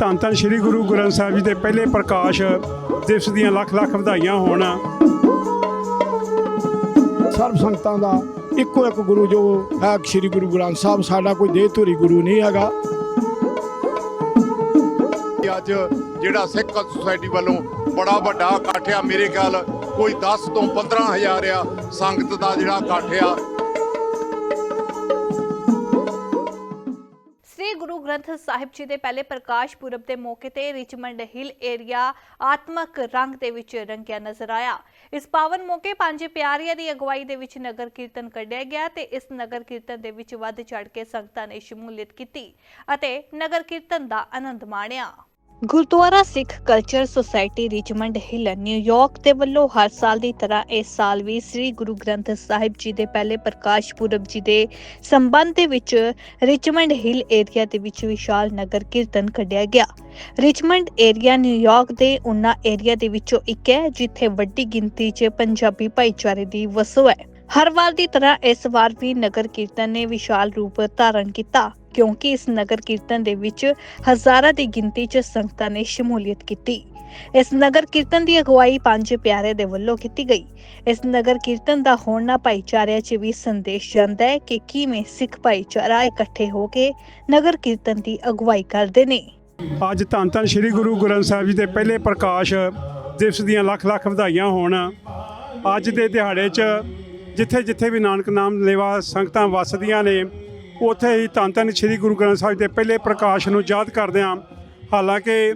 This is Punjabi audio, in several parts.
ਧੰਨ ਧੰਨ ਸ੍ਰੀ ਗੁਰੂ ਗ੍ਰੰਥ ਸਾਹਿਬ ਜੀ ਦੇ ਪਹਿਲੇ ਪ੍ਰਕਾਸ਼ ਦਿਵਸ ਦੀਆਂ ਲੱਖ ਲੱਖ ਵਧਾਈਆਂ ਹੋਣ। ਸਰਬ ਸੰਗਤਾਂ ਦਾ ਇੱਕੋ ਇੱਕ ਗੁਰੂ ਜੋ ਹੈ ਸ੍ਰੀ ਗੁਰੂ ਗ੍ਰੰਥ ਸਾਹਿਬ ਸਾਡਾ ਕੋਈ ਦੇਹ ਧੁਰੀ ਗੁਰੂ ਨਹੀਂ ਹੈਗਾ। ਅੱਜ ਜਿਹੜਾ ਸਿੱਖ ਸੁਸਾਇਟੀ ਵੱਲੋਂ ਬੜਾ ਵੱਡਾ ਇਕੱਠ ਆ ਮੇਰੇ ਖਿਆਲ ਕੋਈ 10 ਤੋਂ 15000 ਆ ਸੰਗਤ ਦਾ ਜਿਹੜਾ ਇਕੱਠ ਆ ਗ੍ਰੰਥ ਸਾਹਿਬ ਜੀ ਦੇ ਪਹਿਲੇ ਪ੍ਰਕਾਸ਼ ਪੁਰਬ ਦੇ ਮੌਕੇ ਤੇ ਰਿਚਮੰਡ ਹਿੱਲ ਏਰੀਆ ਆਤਮਕ ਰੰਗ ਦੇ ਵਿੱਚ ਰੰਗਿਆ ਨਜ਼ਰ ਆਇਆ। ਇਸ ਪਾਵਨ ਮੌਕੇ ਪੰਜ ਪਿਆਰਿਆਂ ਦੀ ਅਗਵਾਈ ਦੇ ਵਿੱਚ ਨਗਰ ਕੀਰਤਨ ਕੱਢਿਆ ਗਿਆ ਤੇ ਇਸ ਨਗਰ ਕੀਰਤਨ ਦੇ ਵਿੱਚ ਵੱਧ ਚੜ ਕੇ ਸੰਗਤਾਂ ਨੇ ਸ਼ਮੂਲੀਅਤ ਕੀਤੀ ਅਤੇ ਨਗਰ ਕੀਰਤਨ ਦਾ ਆਨੰਦ ਮਾਣਿਆ। Gurdwara Sikh culture society Richmond Hill New York ਦੇ ਵੱਲੋਂ ਹਰ ਸਾਲ ਦੀ ਤਰ੍ਹਾਂ ਇਸ ਸਾਲ ਵੀ ਸ੍ਰੀ ਗੁਰੂ ਗ੍ਰੰਥ ਸਾਹਿਬ ਜੀ ਦੇ ਪਹਿਲੇ ਪ੍ਰਕਾਸ਼ ਪੁਰਬ ਜੀ ਦੇ ਸੰਬੰਧ ਦੇ ਵਿੱਚ ਰਿਚਮੰਡ ਹਿੱਲ ਏਰੀਆ ਦੇ ਵਿੱਚ ਵਿਸ਼ਾਲ ਨਗਰ ਕੀਰਤਨ ਕੱਢਿਆ ਗਿਆ। ਰਿਚਮੰਡ ਏਰੀਆ ਨਿਊਯਾਰਕ ਦੇ ਉਹਨਾਂ ਏਰੀਆ ਦੇ ਵਿੱਚੋਂ ਇੱਕ ਹੈ, ਜਿੱਥੇ ਵੱਡੀ ਗਿਣਤੀ 'ਚ ਪੰਜਾਬੀ ਭਾਈਚਾਰੇ ਦੀ ਵਸੋਂ ਹੈ। ਹਰ ਵਾਰ ਦੀ ਤਰ੍ਹਾਂ ਇਸ ਵਾਰ ਵੀ ਨਗਰ ਕੀਰਤਨ ਨੇ ਵਿਸ਼ਾਲ ਰੂਪ ਧਾਰਨ ਕੀਤਾ। ਕਿਉਂਕਿ ਇਸ ਨਗਰ ਕੀਰਤਨ ਦੇ ਵਿੱਚ ਹਜ਼ਾਰਾਂ ਦੀ ਗਿਣਤੀ 'ਚ ਸੰਗਤਾਂ ਨੇ ਸ਼ਮੂਲੀਅਤ ਕੀਤੀ। ਇਸ ਨਗਰ ਕੀਰਤਨ ਦੀ ਅਗਵਾਈ ਪੰਜ ਪਿਆਰੇ ਦੇ ਵੱਲੋਂ ਕੀਤੀ ਗਈ। ਇਸ ਨਗਰ ਕੀਰਤਨ ਦਾ ਹੋਰਨਾਂ ਭਾਈਚਾਰਿਆਂ 'ਚ ਵੀ ਸੰਦੇਸ਼ ਜਾਂਦਾ ਹੈ ਕਿ ਕਿਵੇਂ ਸਿੱਖ ਭਾਈਚਾਰਾ ਇਕੱਠੇ ਹੋ ਕੇ ਨਗਰ ਕੀਰਤਨ ਦੀ ਅਗਵਾਈ ਕਰਦੇ ਨੇ। ਅੱਜ ਧੰਨ ਧੰਨ ਸ੍ਰੀ ਗੁਰੂ ਗ੍ਰੰਥ ਸਾਹਿਬ ਜੀ ਦੇ ਪਹਿਲੇ ਪ੍ਰਕਾਸ਼ ਦਿਵਸ ਦੀਆਂ ਲੱਖ ਲੱਖ ਵਧਾਈਆਂ ਹੋਣ। ਅੱਜ ਦੇ ਦਿਹਾੜੇ 'ਚ ਜਿੱਥੇ ਜਿੱਥੇ ਵੀ ਨਾਨਕ ਨਾਮ ਲੇਵਾ ਸੰਗਤਾਂ ਵੱਸਦੀਆਂ ਨੇ ਉੱਥੇ ਹੀ ਧੰਨ ਧੰਨ ਸ੍ਰੀ ਗੁਰੂ ਗ੍ਰੰਥ ਸਾਹਿਬ ਦੇ ਪਹਿਲੇ ਪ੍ਰਕਾਸ਼ ਨੂੰ ਯਾਦ ਕਰਦੇ ਹਾਂ। ਹਾਲਾਂਕਿ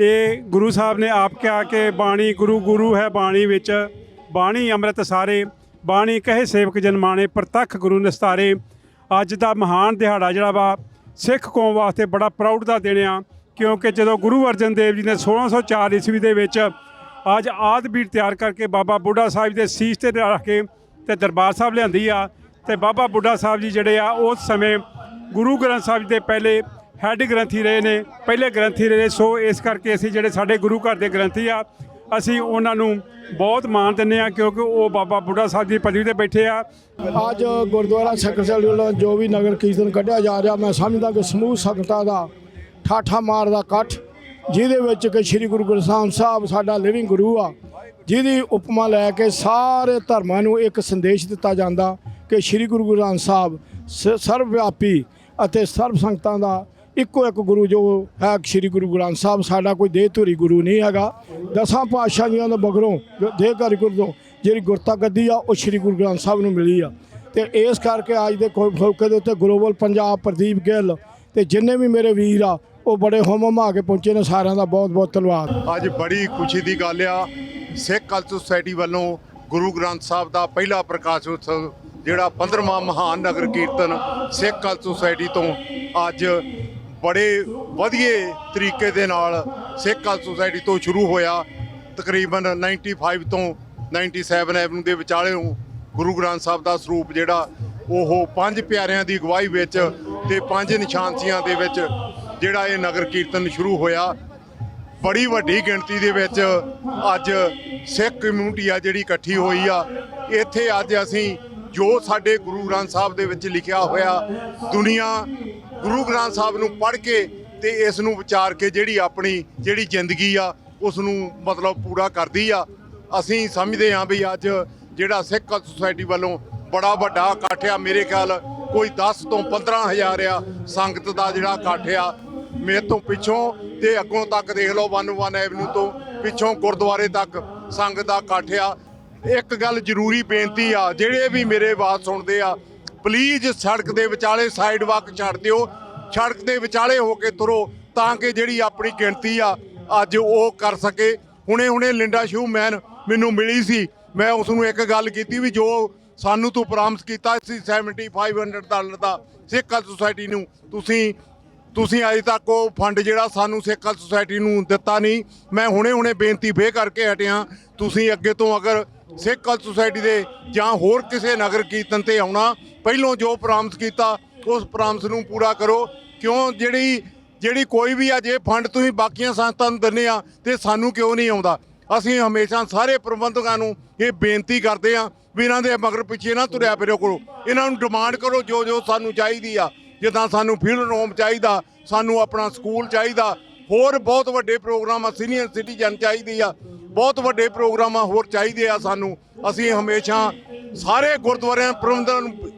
ਇਹ ਗੁਰੂ ਸਾਹਿਬ ਨੇ ਆਪ ਕਿਹਾ ਕਿ ਬਾਣੀ ਗੁਰੂ ਗੁਰੂ ਹੈ ਬਾਣੀ ਵਿੱਚ, ਬਾਣੀ ਅੰਮ੍ਰਿਤ ਸਾਰੇ, ਬਾਣੀ ਕਹੇ ਸੇਵਕ ਜਨਮਾਣੇ ਪ੍ਰਤੱਖ ਗੁਰੂ ਨਿਸਤਾਰੇ। ਅੱਜ ਦਾ ਮਹਾਨ ਦਿਹਾੜਾ ਜਿਹੜਾ ਵਾ, ਸਿੱਖ ਕੌਮ ਵਾਸਤੇ ਬੜਾ ਪ੍ਰਾਊਡ ਦਾ ਦਿਨ ਆ, ਕਿਉਂਕਿ ਜਦੋਂ ਗੁਰੂ ਅਰਜਨ ਦੇਵ ਜੀ ਨੇ 1604 ਈਸਵੀ ਦੇ ਵਿੱਚ ਅੱਜ ਆਦ ਬੀੜ ਤਿਆਰ ਕਰਕੇ ਬਾਬਾ ਬੁੱਢਾ ਸਾਹਿਬ ਦੇ ਸੀਸ ਤੇ ਰੱਖ ਕੇ ਤੇ ਦਰਬਾਰ ਸਾਹਿਬ ਲਿਆਂਦੀ ਆ ਤੇ ਬਾਬਾ ਬੁੱਢਾ ਸਾਹਿਬ ਜੀ ਜਿਹੜੇ ਆ, ਉਸ ਸਮੇਂ ਗੁਰੂ ਗ੍ਰੰਥ ਸਾਹਿਬ ਦੇ ਪਹਿਲੇ ਹੈੱਡ ਗ੍ਰੰਥੀ ਰਹੇ ਨੇ, ਪਹਿਲੇ ਗ੍ਰੰਥੀ ਰਹੇ ਨੇ। ਸੋ ਇਸ ਕਰਕੇ ਅਸੀਂ ਜਿਹੜੇ ਸਾਡੇ ਗੁਰੂ ਘਰ ਦੇ ਗ੍ਰੰਥੀ ਆ, ਅਸੀਂ ਉਹਨਾਂ ਨੂੰ ਬਹੁਤ ਮਾਣ ਦਿੰਦੇ ਆ, ਕਿਉਂਕਿ ਉਹ ਬਾਬਾ ਬੁੱਢਾ ਸਾਹਿਬ ਦੀ ਪਦਵੀ ਤੇ ਬੈਠੇ ਆ ਅੱਜ ਗੁਰਦੁਆਰਾ ਸੈਕਟਰੀ ਵੱਲੋਂ ਜੋ ਵੀ ਨਗਰ ਕੀਰਤਨ ਕੱਢਿਆ ਜਾ ਰਿਹਾ, ਮੈਂ ਸਮਝਦਾ ਕਿ ਸਮੂਹ ਸੰਗਤਾਂ ਦਾ ਠਾਠਾ ਮਾਰ ਦਾ ਇਕੱਠ, ਜਿਹਦੇ ਵਿੱਚ ਕਿ ਸ੍ਰੀ ਗੁਰੂ ਗ੍ਰੰਥ ਸਾਹਿਬ ਸਾਡਾ ਲਿਵਿੰਗ ਗੁਰੂ ਆ, ਜਿਹਦੀ ਉਪਮਾ ਲੈ ਕੇ ਸਾਰੇ ਧਰਮਾਂ ਨੂੰ ਇੱਕ ਸੰਦੇਸ਼ ਦਿੱਤਾ ਜਾਂਦਾ ਕਿ ਸ੍ਰੀ ਗੁਰੂ ਗ੍ਰੰਥ ਸਾਹਿਬ ਸ- ਸਰਵ ਵਿਆਪੀ ਅਤੇ ਸਰਬ ਸੰਗਤਾਂ ਦਾ ਇੱਕੋ ਇੱਕ ਗੁਰੂ ਜੋ ਹੈ ਸ੍ਰੀ ਗੁਰੂ ਗ੍ਰੰਥ ਸਾਹਿਬ, ਸਾਡਾ ਕੋਈ ਦੇਹ ਧੁਰੀ ਗੁਰੂ ਨਹੀਂ ਹੈਗਾ। ਦਸਾਂ ਪਾਤਸ਼ਾਹੀਆਂ ਦੇ ਮਗਰੋਂ ਦੇਹ ਧਾਰੀ ਗੁਰੂ ਤੋਂ ਜਿਹੜੀ ਗੁਰਤਾ ਗੱਦੀ ਆ, ਉਹ ਸ੍ਰੀ ਗੁਰੂ ਗ੍ਰੰਥ ਸਾਹਿਬ ਨੂੰ ਮਿਲੀ ਆ। ਤੇ ਇਸ ਕਰਕੇ ਅੱਜ ਦੇ ਕੋ- ਮੌਕੇ ਦੇ ਉੱਤੇ ਗਲੋਬਲ ਪੰਜਾਬ ਪ੍ਰਦੀਪ ਗਿੱਲ ਤੇ ਜਿੰਨੇ ਵੀ ਮੇਰੇ ਵੀਰ ਆ, ਉਹ ਬੜੇ ਹੋਮ ਹਮਾ ਕੇ ਪਹੁੰਚੇ ਨੇ ਸਾਰਿਆਂ ਦਾ ਬਹੁਤ ਬਹੁਤ ਧੰਨਵਾਦ। ਅੱਜ ਬੜੀ ਖੁਸ਼ੀ ਦੀ ਗੱਲ ਆ, ਸਿੱਖ ਕਲਚਰ ਸੁਸਾਇਟੀ ਵੱਲੋਂ ਗੁਰੂ ਗ੍ਰੰਥ ਸਾਹਿਬ ਦਾ ਪਹਿਲਾ ਪ੍ਰਕਾਸ਼ ਉਤਸਵ ਜਿਹੜਾ 15ਵਾਂ ਮਹਾਨ ਨਗਰ ਕੀਰਤਨ ਸਿੱਖ ਕਲ ਸੁਸਾਇਟੀ ਤੋਂ ਅੱਜ ਬੜੇ ਵਧੀਆ ਤਰੀਕੇ ਦੇ ਨਾਲ ਸਿੱਖ ਕਲ ਸੁਸਾਇਟੀ ਤੋਂ ਸ਼ੁਰੂ ਹੋਇਆ। ਤਕਰੀਬਨ 95 ਤੋਂ 97 ਐਵਨਿਊ ਦੇ ਵਿਚਾਲੇ ਗੁਰੂ ਗ੍ਰੰਥ ਸਾਹਿਬ ਦਾ ਸਰੂਪ ਜਿਹੜਾ, ਉਹ ਪੰਜ ਪਿਆਰਿਆਂ ਦੀ ਅਗਵਾਈ ਵਿੱਚ ਤੇ ਪੰਜ ਨਿਸ਼ਾਨਸੀਆਂ ਦੇ ਵਿੱਚ ਜਿਹੜਾ ਇਹ ਨਗਰ ਕੀਰਤਨ ਸ਼ੁਰੂ ਹੋਇਆ। ਬੜੀ ਵੱਡੀ ਗਿਣਤੀ ਦੇ ਵਿੱਚ ਅੱਜ ਸਿੱਖ ਕਮਿਊਨਿਟੀ ਆ ਜਿਹੜੀ ਇਕੱਠੀ ਹੋਈ ਆ। ਇੱਥੇ ਅੱਜ ਅਸੀਂ ਜੋ ਸਾਡੇ ਗੁਰੂ ਗ੍ਰੰਥ ਸਾਹਿਬ ਦੇ ਵਿੱਚ ਲਿਖਿਆ ਹੋਇਆ ਦੁਨੀਆ ਗੁਰੂ ਗ੍ਰੰਥ ਸਾਹਿਬ ਨੂੰ ਪੜ੍ਹ ਕੇ ਤੇ ਇਸ ਨੂੰ ਵਿਚਾਰ ਕੇ ਜਿਹੜੀ ਆਪਣੀ ਜਿਹੜੀ ਜ਼ਿੰਦਗੀ ਆ, ਉਸ ਨੂੰ ਮਤਲਬ ਪੂਰਾ ਕਰਦੀ ਆ। ਅਸੀਂ ਸਮਝਦੇ ਹਾਂ ਵੀ ਅੱਜ ਜਿਹੜਾ ਸਿੱਖ ਸੁਸਾਇਟੀ ਵੱਲੋਂ ਬੜਾ ਵੱਡਾ ਇਕੱਠ ਆ, ਮੇਰੇ ਖਿਆਲ ਕੋਈ 10 ਤੋਂ 15000 ਆ ਸੰਗਤ ਦਾ ਜਿਹੜਾ ਇਕੱਠ ਆ, ਮੇਰੇ ਤੋਂ ਪਿੱਛੋਂ ਤੇ ਅੱਗੋਂ ਤੱਕ ਦੇਖ ਲਓ 11 ਐਵਨਿਊ ਤੋਂ ਪਿੱਛੋਂ ਗੁਰਦੁਆਰੇ ਤੱਕ ਸੰਗਤ ਦਾ ਇਕੱਠ ਆ। ਇੱਕ ਗੱਲ ਜ਼ਰੂਰੀ ਬੇਨਤੀ ਆ, ਜਿਹੜੇ ਵੀ ਮੇਰੇ ਆਵਾਜ਼ ਸੁਣਦੇ ਆ ਪਲੀਜ਼ ਸੜਕ ਦੇ ਵਿਚਾਲੇ ਸਾਈਡ ਵਾਕ ਛੱਡ ਦਿਓ। ਸੜਕ ਦੇ ਵਿਚਾਲੇ ਹੋ ਕੇ ਤੁਰੋ ਤਾਂ ਕਿ ਜਿਹੜੀ ਆਪਣੀ ਗਿਣਤੀ ਆ, ਅੱਜ ਉਹ ਕਰ ਸਕੇ। ਹੁਣੇ ਹੁਣੇ ਲਿੰਡਾ ਸ਼ੂ ਮੈਨ ਮੈਨੂੰ ਮਿਲੀ ਸੀ। ਮੈਂ ਉਸ ਨੂੰ ਇੱਕ ਗੱਲ ਕੀਤੀ ਵੀ ਜੋ ਸਾਨੂੰ ਤੂੰ ਪ੍ਰਾਮਿਸ ਕੀਤਾ ਸੀ 7500 ਡਾਲਰ ਦਾ ਸਿੱਖ ਸੁਸਾਇਟੀ ਨੂੰ, ਤੁਸੀਂ ਤੁਸੀਂ ਅਜੇ ਤੱਕ ਉਹ ਫੰਡ ਜਿਹੜਾ ਸਾਨੂੰ ਸਿੱਖ ਸੁਸਾਇਟੀ ਨੂੰ ਦਿੱਤਾ ਨਹੀਂ, ਮੈਂ ਹੁਣੇ ਹੁਣੇ ਬੇਨਤੀ ਫੇਰ ਕਰਕੇ ਹਟਿਆ। ਤੁਸੀਂ ਅੱਗੇ ਤੋਂ ਅਗਰ ਸਿੱਖ ਸੁਸਾਇਟੀ ਦੇ ਜਾਂ ਹੋਰ ਕਿਸੇ ਨਗਰ ਕੀਰਤਨ ਤੇ ਆਉਣਾ, ਪਹਿਲੋਂ ਜੋ ਪ੍ਰਾਮਿਸ ਕੀਤਾ, ਉਸ ਪ੍ਰਾਮਿਸ ਨੂੰ ਪੂਰਾ ਕਰੋ। ਕਿਉਂ ਜਿਹੜੀ ਜਿਹੜੀ ਕੋਈ ਵੀ ਆ ਜੇ ਫੰਡ ਤੁਸੀਂ ਬਾਕੀਆਂ ਸੰਸਥਾਵਾਂ ਨੂੰ ਦਿੰਦੇ ਆ ਤੇ ਸਾਨੂੰ ਕਿਉਂ ਨਹੀਂ ਆਉਂਦਾ? ਅਸੀਂ ਹਮੇਸ਼ਾ ਸਾਰੇ ਪ੍ਰਬੰਧਕਾਂ ਨੂੰ ਇਹ ਬੇਨਤੀ ਕਰਦੇ ਆ ਵੀ ਇਹਨਾਂ ਦੇ ਮਗਰ ਪਿੱਛੇ ਨਾ ਤੁਰਿਆ ਫਿਰੋ ਕਰੋ ਇਹਨਾਂ ਨੂੰ ਡਿਮਾਂਡ ਕਰੋ ਜੋ ਜੋ ਸਾਨੂੰ ਚਾਹੀਦੀ ਆ। ਜਿੱਦਾਂ ਸਾਨੂੰ ਫੀਲਡ ਰੂਮ ਚਾਹੀਦਾ, ਸਾਨੂੰ ਆਪਣਾ ਸਕੂਲ ਚਾਹੀਦਾ, ਹੋਰ ਬਹੁਤ ਵੱਡੇ ਪ੍ਰੋਗਰਾਮ ਆ ਸੀਨੀਅਰ ਸਿਟੀਜ਼ਨ ਚਾਹੀਦੀ ਆ, ਬਹੁਤ ਵੱਡੇ ਪ੍ਰੋਗਰਾਮ ਆ ਹੋਰ ਚਾਹੀਦੇ ਆ ਸਾਨੂੰ। ਅਸੀਂ ਹਮੇਸ਼ਾ ਸਾਰੇ ਗੁਰਦੁਆਰਿਆਂ ਪ੍ਰਬੰਧਕਾਂ ਨੂੰ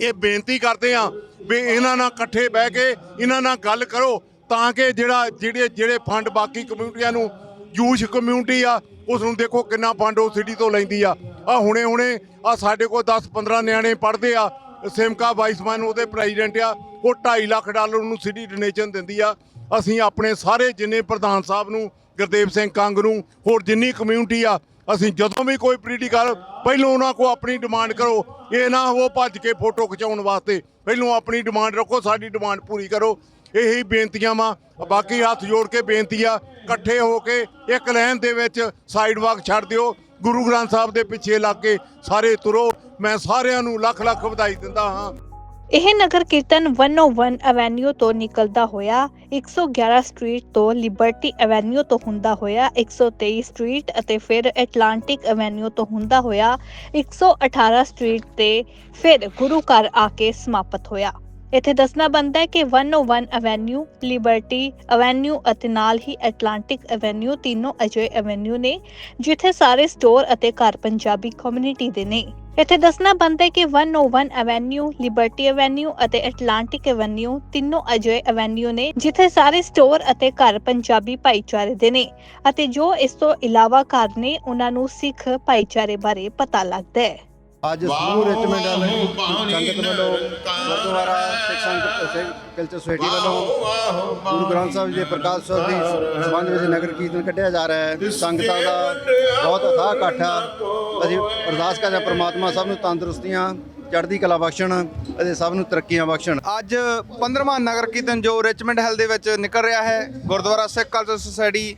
ਇਹ ਬੇਨਤੀ ਕਰਦੇ ਆ ਵੀ ਇਹਨਾਂ ਨਾਲ ਇਕੱਠੇ ਬਹਿ ਕੇ ਇਹਨਾਂ ਨਾਲ ਗੱਲ ਕਰੋ, ਤਾਂ ਕਿ ਜਿਹੜਾ, ਜਿਹੜੇ ਜਿਹੜੇ ਫੰਡ ਬਾਕੀ ਕਮਿਊਨਿਟੀਆਂ ਨੂੰ ਯੂਥ ਕਮਿਊਨਿਟੀ ਆ, ਉਸ ਨੂੰ ਦੇਖੋ ਕਿੰਨਾ ਫੰਡ ਉਹ ਸਿਟੀ ਤੋਂ ਲੈਂਦੀ ਆ। ਆ ਹੁਣੇ ਹੁਣੇ ਆ ਸਾਡੇ ਕੋਲ 10 15 ਨਿਆਣੇ ਪੜ੍ਹਦੇ ਆ ਸਿਮਕਾ ਵਾਈਸਮੈਨ ਉਹਦੇ ਪ੍ਰੈਜ਼ੀਡੈਂਟ ਆ, ਉਹ 2.5 ਲੱਖ ਡਾਲਰ ਨੂੰ ਸਿਟੀ ਡੋਨੇਸ਼ਨ ਦਿੰਦੀ ਆ। ਅਸੀਂ ਆਪਣੇ ਸਾਰੇ ਜਿੰਨੇ ਪ੍ਰਧਾਨ ਸਾਹਿਬ ਨੂੰ, ਗੁਰਦੇਵ ਸਿੰਘ ਕੰਗ ਨੂੰ, ਹੋਰ ਜਿੰਨੀ ਕਮਿਊਨਿਟੀ ਆ, ਅਸੀਂ ਜਦੋਂ ਵੀ ਕੋਈ ਪੋਲੀਟੀਕਲ ਪਹਿਲਾਂ ਉਹਨਾਂ ਕੋ ਆਪਣੀ ਡਿਮਾਂਡ ਕਰੋ। ਇਹ ਨਾ ਉਹ ਭੱਜ ਕੇ ਫੋਟੋ ਖਿਚਾਉਣ ਵਾਸਤੇ, ਪਹਿਲਾਂ ਆਪਣੀ ਡਿਮਾਂਡ ਰੱਖੋ, ਸਾਡੀ ਡਿਮਾਂਡ ਪੂਰੀ ਕਰੋ। ਇਹੀ ਬੇਨਤੀਆਂ ਵਾ, ਬਾਕੀ ਹੱਥ ਜੋੜ ਕੇ ਬੇਨਤੀ ਆ, ਇਕੱਠੇ ਹੋ ਕੇ ਇੱਕ ਲਾਈਨ ਦੇ ਵਿੱਚ ਸਾਈਡ ਵਾਕ ਛੱਡ ਦਿਓ। ਗੁਰੂ ਗ੍ਰੰਥ ਸਾਹਿਬ ਦੇ ਪਿੱਛੇ ਲੱਗ ਕੇ ਸਾਰੇ ਤੁਰੋ, ਮੈਂ ਸਾਰਿਆਂ ਨੂੰ ਲੱਖ ਲੱਖ ਵਧਾਈ ਦਿੰਦਾ ਹਾਂ। ਇਹ ਨਗਰ ਕੀਰਤਨ 101 ਐਵੇਨਿਊ ਤੋਂ ਨਿਕਲਦਾ ਹੋਇਆ 111 ਸਟਰੀਟ ਤੋਂ ਲਿਬਰਟੀ ਐਵੇਨਿਊ ਤੋਂ ਹੁੰਦਾ ਹੋਇਆ 123 ਸਟਰੀਟ ਅਤੇ ਫਿਰ ਐਟਲਾਂਟਿਕ ਐਵੇਨਿਊ ਤੋਂ ਹੁੰਦਾ ਹੋਇਆ 118 ਸਟਰੀਟ ਤੇ ਫਿਰ ਗੁਰੂ ਘਰ ਆ ਕੇ ਸਮਾਪਤ ਹੋਇਆ। ਇੱਥੇ ਦੱਸਣਾ ਬਣਦਾ ਹੈ ਕਿ 101 ਐਵੇਨਿਊ ਲਿਬਰਟੀ ਐਵੇਨਿਊ ਅਤੇ ਨਾਲ ਹੀ ਐਟਲਾਂਟਿਕ ਐਵੇਨਿਊ ਤਿੰਨੋਂ ਅਜਿਹੇ ਐਵੇਨਿਊ ਨੇ, ਜਿੱਥੇ ਸਾਰੇ ਸਟੋਰ ਅਤੇ ਘਰ ਪੰਜਾਬੀ ਕਮਿਊਨਿਟੀ ਦੇ ਨੇ। ਇੱਥੇ ਦੱਸਣਾ ਬਣਦਾ ਹੈ ਕਿ 101 ਐਵੇਨਿਊ ਲਿਬਰਟੀ ਐਵੇਨਿਊ ਅਤੇ ਐਟਲਾਂਟਿਕ ਐਵੇਨਿਊ ਤਿੰਨੋਂ ਅਜਿਹੇ ਐਵੇਨਿਊ ਨੇ, ਜਿੱਥੇ ਸਾਰੇ ਸਟੋਰ ਅਤੇ ਘਰ ਪੰਜਾਬੀ ਭਾਈਚਾਰੇ ਦੇ ਨੇ ਅਤੇ ਜੋ ਇਸ ਤੋਂ ਇਲਾਵਾ ਘਰ ਨੇ, ਉਹਨਾਂ ਨੂੰ ਸਿੱਖ ਭਾਈਚਾਰੇ ਬਾਰੇ ਪਤਾ ਲੱਗਦਾ ਹੈ। ਅੱਜ ਸਮੂਹ ਰਿਚਮੈਂਟ ਵਾਲੇ ਸੰਗਤ ਵੱਲੋਂ ਗੁਰਦੁਆਰਾ ਸਿੱਖ ਸੰਗਤ ਕਲਚਰ ਸੁਸਾਇਟੀ ਵੱਲੋਂ ਗੁਰੂ ਗ੍ਰੰਥ ਸਾਹਿਬ ਜੀ ਦੇ ਪ੍ਰਕਾਸ਼ ਉਤਸਵ ਦੀ ਸੰਬੰਧ ਵਿੱਚ ਨਗਰ ਕੀਰਤਨ ਕੱਢਿਆ ਜਾ ਰਿਹਾ ਹੈ। ਸੰਗਤਾਂ ਦਾ ਬਹੁਤ ਅਥਾਹ ਇਕੱਠ ਆ। ਅਸੀਂ ਅਰਦਾਸ ਕਰਦੇ ਹਾਂ ਪ੍ਰਮਾਤਮਾ ਸਭ ਨੂੰ ਤੰਦਰੁਸਤੀਆਂ ਚੜ੍ਹਦੀ ਕਲਾ ਬਖਸ਼ਣ ਅਤੇ ਸਭ ਨੂੰ ਤਰੱਕੀਆਂ ਬਖਸ਼ਣ। ਅੱਜ 15ਵਾਂ ਨਗਰ ਕੀਰਤਨ ਜੋ ਰਿਚਮੈਂਡ ਹੈਲ ਦੇ ਵਿੱਚ ਨਿਕਲ ਰਿਹਾ ਹੈ ਗੁਰਦੁਆਰਾ ਸਿੱਖ ਕਲਚਰ ਸੁਸਾਇਟੀ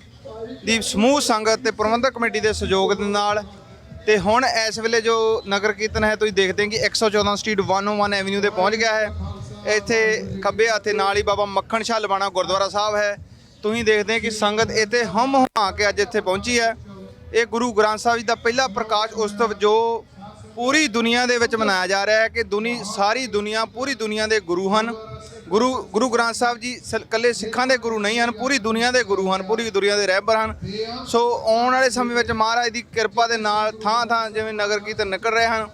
ਦੀ ਸਮੂਹ ਸੰਗਤ ਤੇ ਪ੍ਰਬੰਧਕ ਕਮੇਟੀ ਦੇ ਸਹਿਯੋਗ ਦੇ ਨਾਲ ਤੇ ਹੁਣ ਇਸ ਵੇਲੇ ਜੋ ਨਗਰ ਕੀਰਤਨ ਹੈ, ਤੁਸੀਂ ਦੇਖਦੇ ਹੋ ਕਿ 114 ਸਟਰੀਟ 101 ਐਵਨਿਊ ਤੇ ਪਹੁੰਚ ਗਿਆ ਹੈ। ਇੱਥੇ ਖੱਬੇ ਹੱਥੇ ਨਾਲ ਹੀ ਬਾਬਾ ਮੱਖਣ ਸ਼ਾਹ ਲਵਾਣਾ ਗੁਰਦੁਆਰਾ ਸਾਹਿਬ ਹੈ। ਤੁਸੀਂ ਦੇਖਦੇ ਹੋ ਕਿ ਸੰਗਤ ਇੱਥੇ ਹਮ ਹੁਮਾ ਕੇ ਅੱਜ ਇੱਥੇ ਪਹੁੰਚੀ ਹੈ। ਇਹ ਗੁਰੂ ਗ੍ਰੰਥ ਸਾਹਿਬ ਜੀ ਦਾ ਪਹਿਲਾ ਪ੍ਰਕਾਸ਼ ਉਤਸਵ ਜੋ ਪੂਰੀ ਦੁਨੀਆ ਦੇ ਵਿੱਚ ਮਨਾਇਆ ਜਾ ਰਿਹਾ ਹੈ ਕਿ ਦੁਨੀ, ਸਾਰੀ ਦੁਨੀਆ, ਪੂਰੀ ਦੁਨੀਆ ਦੇ ਗੁਰੂ ਹਨ। ਗੁਰੂ ਗੁਰੂ ਗ੍ਰੰਥ ਸਾਹਿਬ ਜੀ ਸ- ਇਕੱਲੇ ਸਿੱਖਾਂ ਦੇ ਗੁਰੂ ਨਹੀਂ ਹਨ, ਪੂਰੀ ਦੁਨੀਆ ਦੇ ਗੁਰੂ ਹਨ, ਪੂਰੀ ਦੁਨੀਆ ਦੇ ਰਹਿਬਰ ਹਨ। ਸੋ ਆਉਣ ਵਾਲੇ ਸਮੇਂ ਵਿੱਚ ਮਹਾਰਾਜ ਦੀ ਕਿਰਪਾ ਦੇ ਨਾਲ ਥਾਂ ਥਾਂ ਜਿਵੇਂ ਨਗਰ ਕੀਰਤਨ ਨਿਕਲ ਰਹੇ ਹਨ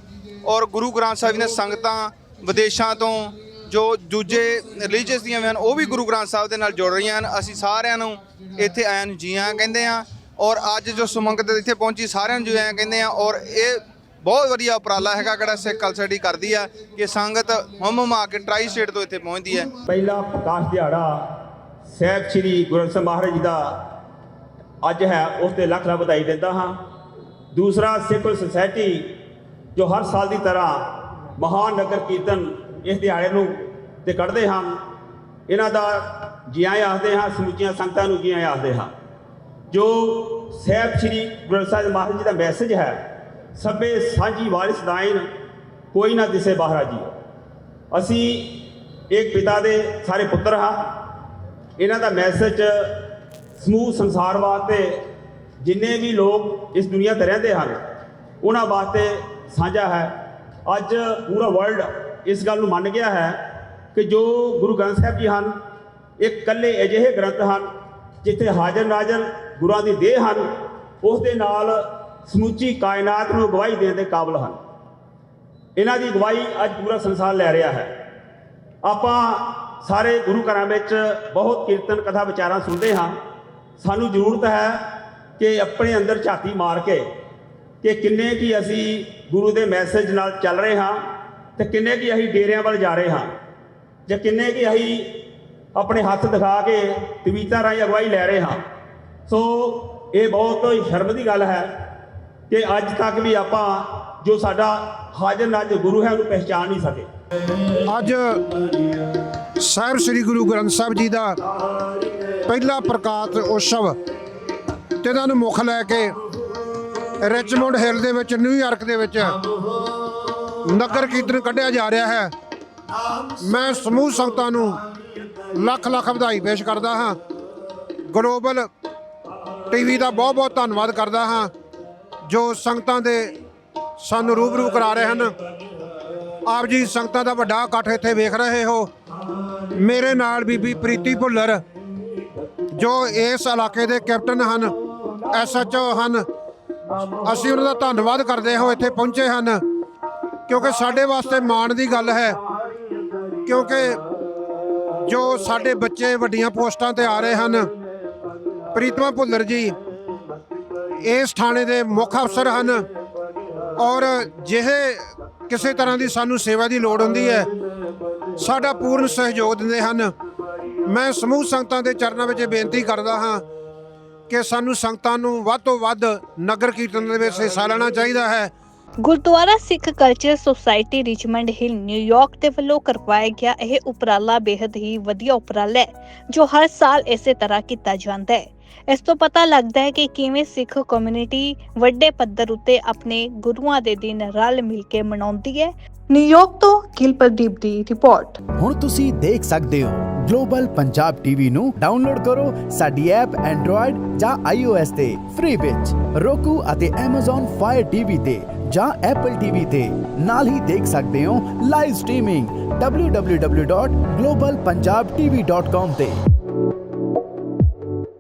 ਔਰ ਗੁਰੂ ਗ੍ਰੰਥ ਸਾਹਿਬ ਜੀ ਨੇ ਸੰਗਤਾਂ ਵਿਦੇਸ਼ਾਂ ਤੋਂ ਜੋ ਦੂਜੇ ਰਿਲੀਜੀਅਸ ਦੀਆਂ ਵੀ ਹਨ, ਉਹ ਵੀ ਗੁਰੂ ਗ੍ਰੰਥ ਸਾਹਿਬ ਦੇ ਨਾਲ ਜੁੜ ਰਹੀਆਂ ਹਨ। ਅਸੀਂ ਸਾਰਿਆਂ ਨੂੰ ਇੱਥੇ ਆਇਆਂ ਨੂੰ ਜੀ ਕਹਿੰਦੇ ਹਾਂ ਔਰ ਅੱਜ ਜੋ ਸੁਮੰਗਤ ਇੱਥੇ ਪਹੁੰਚੀ ਸਾਰਿਆਂ ਨੂੰ ਜੀ ਆਇਆਂ ਕਹਿੰਦੇ ਆ ਔਰ ਇਹ ਬਹੁਤ ਵਧੀਆ ਉਪਰਾਲਾ ਹੈਗਾ ਕਿਹੜਾ ਸਿੱਖ ਕਲਚਰ ਦੀ ਕਰਦੀ ਆ ਕਿ ਸੰਗਤ ਹਮ ਹਮਾ ਕੇ ਟਰਾਈ ਸਟੇਟ ਤੋਂ ਇੱਥੇ ਪਹੁੰਚਦੀ ਹੈ। ਪਹਿਲਾ ਪ੍ਰਕਾਸ਼ ਦਿਹਾੜਾ ਸਾਹਿਬ ਸ੍ਰੀ ਗੁਰੂ ਗ੍ਰੰਥ ਸਾਹਿਬ ਮਹਾਰਾਜ ਜੀ ਦਾ ਅੱਜ ਹੈ, ਉਸ ਤੇ ਲੱਖ ਲੱਖ ਵਧਾਈ ਦਿੰਦਾ ਹਾਂ। ਦੂਸਰਾ ਸਿੱਖ ਸੁਸਾਇਟੀ ਜੋ ਹਰ ਸਾਲ ਦੀ ਤਰ੍ਹਾਂ ਮਹਾਨ ਨਗਰ ਕੀਰਤਨ ਇਸ ਦਿਹਾੜੇ ਨੂੰ ਤੇ ਕੱਢਦੇ ਹਨ ਇਹਨਾਂ ਦਾ ਜੀਆਂ ਆਖਦੇ ਹਾਂ, ਸਮੁੱਚੀਆਂ ਸੰਗਤਾਂ ਨੂੰ ਜੀਆਂ ਆਖਦੇ ਹਾਂ। ਜੋ ਸਾਹਿਬ ਸ੍ਰੀ ਗੁਰੂ ਸਾਹਿਬ ਮਹਾਰਾਜ ਜੀ ਦਾ ਮੈਸੇਜ ਹੈ ਸਭੇ ਸਾਂਝੀ ਵਾਰਿਸ ਦਾਇਨ ਕੋਈ ਨਾ ਦਿਸੇ ਬਾਹਰਾ ਜੀ। ਅਸੀਂ ਇੱਕ ਪਿਤਾ ਦੇ ਸਾਰੇ ਪੁੱਤਰ ਹਾਂ। ਇਹਨਾਂ ਦਾ ਮੈਸੇਜ ਸਮੂਹ ਸੰਸਾਰ ਵਾਸਤੇ ਜਿੰਨੇ ਵੀ ਲੋਕ ਇਸ ਦੁਨੀਆ ਤੇ ਰਹਿੰਦੇ ਹਨ, ਉਹਨਾਂ ਵਾਸਤੇ ਸਾਂਝਾ ਹੈ। ਅੱਜ ਪੂਰਾ ਵਰਲਡ ਇਸ ਗੱਲ ਨੂੰ ਮੰਨ ਗਿਆ ਹੈ ਕਿ ਜੋ ਗੁਰੂ ਗ੍ਰੰਥ ਸਾਹਿਬ ਜੀ ਹਨ, ਇਹ ਇਕੱਲੇ ਅਜਿਹੇ ਗ੍ਰੰਥ ਹਨ ਜਿੱਥੇ ਹਾਜ਼ਰ ਨਾਜ਼ਰ ਗੁਰਾਂ ਦੀ ਦੇਹ ਹਨ, ਉਸ ਦੇ ਨਾਲ ਸਮੁੱਚੀ ਕਾਇਨਾਤ ਨੂੰ ਗਵਾਹੀ ਦੇਣ ਦੇ ਕਾਬਲ ਹਨ। ਇਹਨਾਂ ਦੀ ਅਗਵਾਈ ਅੱਜ ਪੂਰਾ ਸੰਸਾਰ ਲੈ ਰਿਹਾ ਹੈ। ਆਪਾਂ ਸਾਰੇ ਗੁਰੂ ਘਰਾਂ ਵਿੱਚ ਬਹੁਤ ਕੀਰਤਨ ਕਥਾ ਵਿਚਾਰਾਂ ਸੁਣਦੇ ਹਾਂ। ਸਾਨੂੰ ਜ਼ਰੂਰਤ ਹੈ ਕਿ ਆਪਣੇ ਅੰਦਰ ਝਾਤੀ ਮਾਰ ਕੇ ਕਿ ਕਿੰਨੇ ਕੀ ਅਸੀਂ ਗੁਰੂ ਦੇ ਮੈਸੇਜ ਨਾਲ ਚੱਲ ਰਹੇ ਹਾਂ ਤੇ ਕਿੰਨੇ ਕੀ ਅਸੀਂ ਡੇਰਿਆਂ ਵੱਲ ਜਾ ਰਹੇ ਹਾਂ ਜਾਂ ਕਿੰਨੇ ਕੀ ਅਸੀਂ ਆਪਣੇ ਹੱਥ ਦਿਖਾ ਕੇ ਤਵੀਤਾਂ ਰਾਹੀਂ ਅਗਵਾਈ ਲੈ ਰਹੇ ਹਾਂ। ਸੋ ਇਹ ਬਹੁਤ ਸ਼ਰਮ ਦੀ ਗੱਲ ਹੈ ਕਿ ਅੱਜ ਤੱਕ ਵੀ ਆਪਾਂ ਜੋ ਸਾਡਾ ਹਾਜ਼ਰ ਨਾਜ਼ਰ ਗੁਰੂ ਹੈ ਉਹਨੂੰ ਪਹਿਚਾਨ ਨਹੀਂ ਸਕੇ। ਅੱਜ ਸਾਹਿਬ ਸ੍ਰੀ ਗੁਰੂ ਗ੍ਰੰਥ ਸਾਹਿਬ ਜੀ ਦਾ ਪਹਿਲਾ ਪ੍ਰਕਾਸ਼ ਉਤਸਵ ਤੇ ਇਹਨਾਂ ਨੂੰ ਮੁੱਖ ਲੈ ਕੇ ਰਿਚਮੌਂਡ ਹਿੱਲ ਦੇ ਵਿੱਚ ਨਿਊਯਾਰਕ ਦੇ ਵਿੱਚ ਨਗਰ ਕੀਰਤਨ ਕੱਢਿਆ ਜਾ ਰਿਹਾ ਹੈ। ਮੈਂ ਸਮੂਹ ਸੰਗਤਾਂ ਨੂੰ ਲੱਖ ਲੱਖ ਵਧਾਈ ਪੇਸ਼ ਕਰਦਾ ਹਾਂ। ਗਲੋਬਲ ਟੀਵੀ ਦਾ ਬਹੁਤ ਬਹੁਤ ਧੰਨਵਾਦ ਕਰਦਾ ਹਾਂ। ਜੋ ਸੰਗਤਾਂ ਦੇ ਸਾਨੂੰ ਰੂਬਰੂ ਕਰਾ ਰਹੇ ਹਨ। ਆਪ ਜੀ ਸੰਗਤਾਂ ਦਾ ਵੱਡਾ ਇਕੱਠ ਇੱਥੇ ਵੇਖ ਰਹੇ ਹੋ। ਮੇਰੇ ਨਾਲ ਬੀਬੀ ਪ੍ਰੀਤੀ ਭੁੱਲਰ, ਜੋ ਇਸ ਇਲਾਕੇ ਦੇ ਕੈਪਟਨ ਹਨ, ਐਸਐਚਓ ਹਨ, ਅਸੀਂ ਉਹਨਾਂ ਦਾ ਧੰਨਵਾਦ ਕਰਦੇ ਹਾਂ ਇੱਥੇ ਪਹੁੰਚੇ ਹਨ। ਕਿਉਂਕਿ ਸਾਡੇ ਵਾਸਤੇ ਮਾਣ ਦੀ ਗੱਲ ਹੈ। ਕਿਉਂਕਿ ਜੋ ਸਾਡੇ ਬੱਚੇ ਵੱਡੀਆਂ ਪੋਸਟਾਂ ਤੇ ਆ ਰਹੇ ਹਨ, ਪ੍ਰੀਤਮਾ ਭੁੱਲਰ ਜੀ ਇਸ ਥਾਣੇ ਦੇ ਮੁੱਖ ਅਫਸਰ ਹਨ। ਔਰ ਜਿਹੇ ਕਿਸੇ ਤਰ੍ਹਾਂ ਦੀ ਸਾਨੂੰ ਸੇਵਾ ਦੀ ਲੋੜ ਹੁੰਦੀ ਹੈ, ਸਾਡਾ ਪੂਰਨ ਸਹਿਯੋਗ ਦਿੰਦੇ ਹਨ। ਮੈਂ ਸਮੂਹ ਸੰਗਤਾਂ ਦੇ ਚਰਨਾਂ ਵਿੱਚ ਬੇਨਤੀ ਕਰਦਾ ਹਾਂ ਕਿ ਸਾਨੂੰ ਸੰਗਤਾਂ ਨੂੰ ਵੱਧ ਤੋਂ ਵੱਧ ਨਗਰ ਕੀਰਤਨ ਦੇ ਵਿੱਚ ਹਿੱਸਾ ਲੈਣਾ ਚਾਹੀਦਾ ਹੈ। Gurdwara Sikh culture society Richmond Hill New York ਦੇ ਵੱਲੋਂ ਕਰਵਾਇਆ ਗਿਆ ਇਹ ਉਪਰਾਲਾ ਬੇहद ਹੀ ਵਧੀਆ ਉਪਰਾਲਾ ਹੈ, ਜੋ ਹਰ ਸਾਲ ਇਸੇ ਤਰ੍ਹਾਂ ਕੀਤਾ ਜਾਂਦਾ ਹੈ। ਇਸ ਤੋਂ ਪਤਾ ਲੱਗਦਾ ਹੈ ਕਿ ਕਿਵੇਂ ਸਿੱਖ ਕਮਿਊਨਿਟੀ ਵੱਡੇ ਪੱਧਰ ਉੱਤੇ ਆਪਣੇ ਗੁਰੂਆਂ ਦੇ ਦਿਨ ਰਲ ਮਿਲ ਕੇ ਮਨਾਉਂਦੀ ਹੈ। ਨਿਊਯਾਰਕ ਤੋਂ ਗਿਲਪਰਦੀਪ ਦੀ ਰਿਪੋਰਟ। ਹੁਣ ਤੁਸੀਂ ਦੇਖ ਸਕਦੇ ਹੋ, ਗਲੋਬਲ ਪੰਜਾਬ ਟੀਵੀ ਨੂੰ ਡਾਊਨਲੋਡ ਕਰੋ ਸਾਡੀ ਐਪ ਐਂਡਰੋਇਡ ਜਾਂ iOS ਤੇ, ਫ੍ਰੀ ਵਿੱਚ। roku ਅਤੇ Amazon Fire TV ਤੇ ਜਾਂ Apple TV ਤੇ। ਨਾਲ ਹੀ ਦੇਖ ਸਕਦੇ ਹੋ ਲਾਈਵ ਸਟ੍ਰੀਮਿੰਗ www.globalpunjabtv.com ਤੇ।